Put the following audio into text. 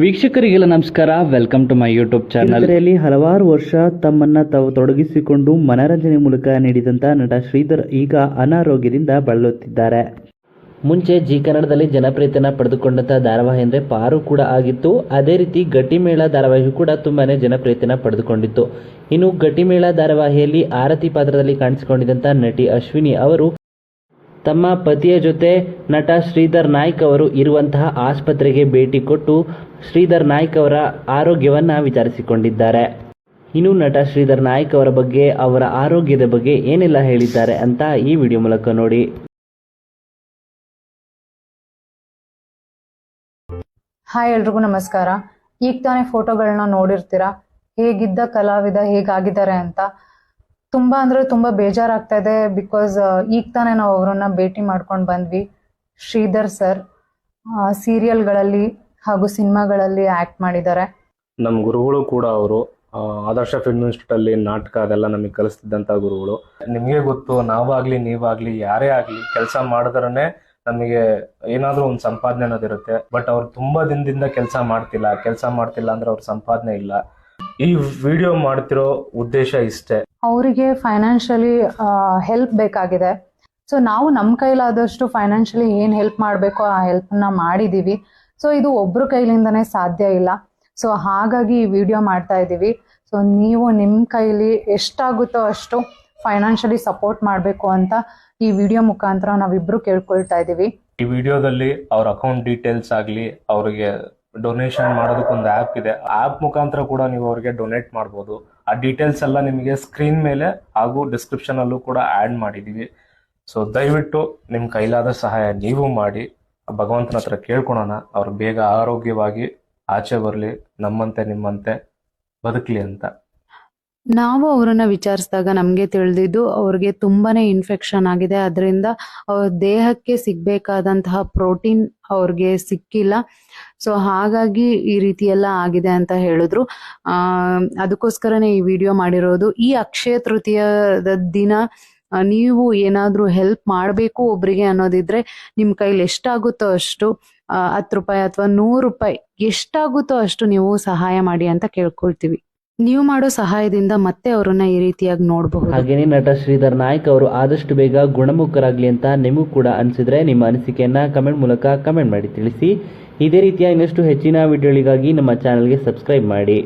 ವೀಕ್ಷಕರಿಗೆಲ್ಲ ನಮಸ್ಕಾರ. Welcome to my YouTube channel ಇದರಲ್ಲಿ ಹಲವಾರು ವರ್ಷ ತಮ್ಮನ್ನ ತಾವು ತೊಡಗಿಸಿಕೊಂಡು ಮನರಂಜನೆ ಮೂಲಕ ನೀಡಿದಂತ ನಟ ಶ್ರೀಧರ್ ಈಗ ಅನಾರೋಗ್ಯದಿಂದ ಬಳಲುತ್ತಿದ್ದಾರೆ. ಮುಂಚೆ ಜಿ ಕನ್ನಡದಲ್ಲಿ ಜನಪ್ರಿಯತೆಯನ್ನು ಪಡೆದುಕೊಂಡಂತಹ ಧಾರಾವಾಹಿ ಅಂದರೆ ಪಾರು ಕೂಡ ಆಗಿತ್ತು. ಅದೇ ರೀತಿ ಗಟ್ಟಿಮೇಳ ಧಾರಾವಾಹಿ ಕೂಡ ತುಂಬಾನೇ ಜನಪ್ರಿಯತೆಯನ್ನು ಪಡೆದುಕೊಂಡಿತ್ತು. ಇನ್ನು ಗಟ್ಟಿಮೇಳ ಧಾರಾವಾಹಿಯಲ್ಲಿ ಆರತಿ ಪಾತ್ರದಲ್ಲಿ ಕಾಣಿಸಿಕೊಂಡಿದ್ದಂತಹ ನಟಿ ಅಶ್ವಿನಿ ಅವರು ತಮ್ಮ ಪತಿಯ ಜೊತೆ ನಟ ಶ್ರೀಧರ್ ನಾಯ್ಕ್ ಅವರು ಇರುವಂತಹ ಆಸ್ಪತ್ರೆಗೆ ಭೇಟಿ ಕೊಟ್ಟು ಶ್ರೀಧರ್ ನಾಯ್ಕ್ ಅವರ ಆರೋಗ್ಯವನ್ನ ವಿಚಾರಿಸಿಕೊಂಡಿದ್ದಾರೆ. ಇನ್ನು ನಟ ಶ್ರೀಧರ್ ನಾಯ್ಕ್ ಅವರ ಬಗ್ಗೆ, ಅವರ ಆರೋಗ್ಯದ ಬಗ್ಗೆ ಏನೆಲ್ಲ ಹೇಳಿದ್ದಾರೆ ಅಂತ ಈ ವಿಡಿಯೋ ಮೂಲಕ ನೋಡಿ. ಹಾಯ್ ಎಲ್ರಿಗೂ ನಮಸ್ಕಾರ. ಈಗ ತಾನೇ ಫೋಟೋಗಳನ್ನ ನೋಡಿರ್ತೀರಾ? ಹೇಗಿದ್ದ, ಕಲಾವಿದ ಹೇಗಾಗಿದ್ದಾರೆ ಅಂತ ತುಂಬಾ ಅಂದ್ರೆ ತುಂಬಾ ಬೇಜಾರಾಗ್ತಾ ಇದೆ ಬಿಕಾಸ್ ಈಗ ತಾನೇ ನಾವು ಅವರನ್ನ ಭೇಟಿ ಮಾಡ್ಕೊಂಡು ಬಂದ್ವಿ. ಶ್ರೀಧರ್ ಸರ್ ಸೀರಿಯಲ್ಗಳಲ್ಲಿ ಹಾಗೂ ಸಿನಿಮಾಗಳಲ್ಲಿ ಆಕ್ಟ್ ಮಾಡಿದ್ದಾರೆ. ನಮ್ಮ ಗುರುಗಳು ಕೂಡ ಅವರು ಆದರ್ಶ ಫಿಲ್ಮ್ ಇನ್ಸ್ಟಿಟ್ಯೂಟ್ ಅಲ್ಲಿ ನಾಟಕ ಅದೆಲ್ಲ ನಮಗೆ ಕಲಿಸ್ತಿದ್ದಂತ ಗುರುಗಳು. ನಿಮಗೆ ಗೊತ್ತು ನಾವಾಗ್ಲಿ ನೀವಾಗ್ಲಿ ಯಾರೇ ಆಗ್ಲಿ ಕೆಲಸ ಮಾಡಿದ್ರೆ ನಮಗೆ ಏನಾದ್ರೂ ಒಂದು ಸಂಪಾದನೆ ಅನ್ನೋದಿರುತ್ತೆ. ಬಟ್ ಅವ್ರು ತುಂಬಾ ದಿನದಿಂದ ಕೆಲಸ ಮಾಡ್ತಿಲ್ಲ. ಕೆಲಸ ಮಾಡ್ತಿಲ್ಲ ಅಂದ್ರೆ ಅವ್ರ ಸಂಪಾದನೆ ಇಲ್ಲ. ಈ ವಿಡಿಯೋ ಮಾಡ್ತಿರೋ ಉದ್ದೇಶ ಇಷ್ಟೇ. ಅವರಿಗೆ ಫೈನಾನ್ಷಿಯಲಿ ಹೆಲ್ಪ್ ಬೇಕಾಗಿದೆ. ಸೊ ನಾವು ನಮ್ಮ ಕೈಲಾದಷ್ಟು ಫೈನಾನ್ಷಿಯಲಿ ಏನು ಹೆಲ್ಪ್ ಮಾಡಬೇಕೋ ಆ ಹೆಲ್ಪ್ನ ಮಾಡಿದ್ದೀವಿ ಸೊ ಇದು ಒಬ್ರ ಕೈಲಿಂದನೇ ಸಾಧ್ಯ ಇಲ್ಲ. ಸೊ ಹಾಗಾಗಿ ಈ ವಿಡಿಯೋ ಮಾಡ್ತಾ ಇದ್ದೀವಿ ಸೊ ನೀವು ನಿಮ್ಮ ಕೈಲಿ ಎಷ್ಟಾಗುತ್ತೋ ಅಷ್ಟು ಫೈನಾನ್ಷಿಯಲಿ ಸಪೋರ್ಟ್ ಮಾಡಬೇಕು ಅಂತ ಈ ವಿಡಿಯೋ ಮುಖಾಂತರ ನಾವಿಬ್ರು ಕೇಳ್ಕೊಳ್ತಾ ಇದ್ದೀವಿ ಈ ವಿಡಿಯೋದಲ್ಲಿ ಅವ್ರ ಅಕೌಂಟ್ ಡೀಟೇಲ್ಸ್ ಆಗಲಿ ಅವರಿಗೆ ಡೊನೇಷನ್ ಮಾಡೋದಕ್ಕೊಂದು ಆ್ಯಪ್ ಇದೆ. ಆ್ಯಪ್ ಮುಖಾಂತರ ಕೂಡ ನೀವು ಅವರಿಗೆ ಡೊನೇಟ್ ಮಾಡ್ಬೋದು. ಆ ಡೀಟೇಲ್ಸ್ ಎಲ್ಲ ನಿಮಗೆ ಸ್ಕ್ರೀನ್ ಮೇಲೆ ಹಾಗೂ ಡಿಸ್ಕ್ರಿಪ್ಷನ್ ಅಲ್ಲೂ ಕೂಡ ಆ್ಯಡ್ ಮಾಡಿದೀವಿ ಸೊ ದಯವಿಟ್ಟು ನಿಮ್ಮ ಕೈಲಾದ ಸಹಾಯ ನೀವು ಮಾಡಿ. ಭಗವಂತನ ಹತ್ರ ಕೇಳ್ಕೊಳೋಣ. ಅವ್ರು ಬೇಗ ಆರೋಗ್ಯವಾಗಿ ಆಚೆ ಬರಲಿ, ನಮ್ಮಂತೆ ನಿಮ್ಮಂತೆ ಬದುಕಲಿ ಅಂತ. ನಾವು ಅವರನ್ನ ವಿಚಾರಿಸಿದಾಗ ನಮಗೆ ತಿಳಿದಿದ್ದು ಅವ್ರಿಗೆ ತುಂಬಾನೇ ಇನ್ಫೆಕ್ಷನ್ ಆಗಿದೆ. ಅದರಿಂದ ಅವ್ರ ದೇಹಕ್ಕೆ ಸಿಗ್ಬೇಕಾದಂತಹ ಪ್ರೋಟೀನ್ ಅವ್ರಿಗೆ ಸಿಕ್ಕಿಲ್ಲ. ಸೊ ಹಾಗಾಗಿ ಈ ರೀತಿ ಎಲ್ಲ ಆಗಿದೆ ಅಂತ ಹೇಳಿದ್ರು. ಅದಕ್ಕೋಸ್ಕರನೇ ಈ ವಿಡಿಯೋ ಮಾಡಿರೋದು. ಈ ಅಕ್ಷಯ ತೃತೀಯದ ದಿನ ನೀವು ಏನಾದರೂ ಹೆಲ್ಪ್ ಮಾಡಬೇಕು ಒಬ್ರಿಗೆ ಅನ್ನೋದಿದ್ರೆ ನಿಮ್ಮ ಕೈಲಿ ಎಷ್ಟಾಗುತ್ತೋ ಅಷ್ಟು ಹತ್ತು ರೂಪಾಯಿ ಅಥವಾ ನೂರು ರೂಪಾಯಿ ಎಷ್ಟಾಗುತ್ತೋ ಅಷ್ಟು ನೀವು ಸಹಾಯ ಮಾಡಿ ಅಂತ ಕೇಳ್ಕೊಳ್ತೀವಿ. ನೀವು ಮಾಡೋ ಸಹಾಯದಿಂದ ಮತ್ತೆ ಅವರನ್ನ ಈ ರೀತಿಯಾಗಿ ನೋಡಬಹುದು. ಹಾಗೇನೇ ನಟ ಶ್ರೀಧರ್ ನಾಯ್ಕ್ ಅವರು ಆದಷ್ಟು ಬೇಗ ಗುಣಮುಖರಾಗಲಿ ಅಂತ ನಿಮಗೂ ಕೂಡ ಅನಿಸಿದ್ರೆ ನಿಮ್ಮ ಅನಿಸಿಕೆಯನ್ನ ಕಮೆಂಟ್ ಮೂಲಕ ಕಮೆಂಟ್ ಮಾಡಿ ತಿಳಿಸಿ. ಇದೇ ರೀತಿಯ ಇನ್ನಷ್ಟು ಹೆಚ್ಚಿನ ವಿಡಿಯೋಗಳಿಗಾಗಿ ನಮ್ಮ ಚಾನಲ್ಗೆ ಸಬ್ಸ್ಕ್ರೈಬ್ ಮಾಡಿ.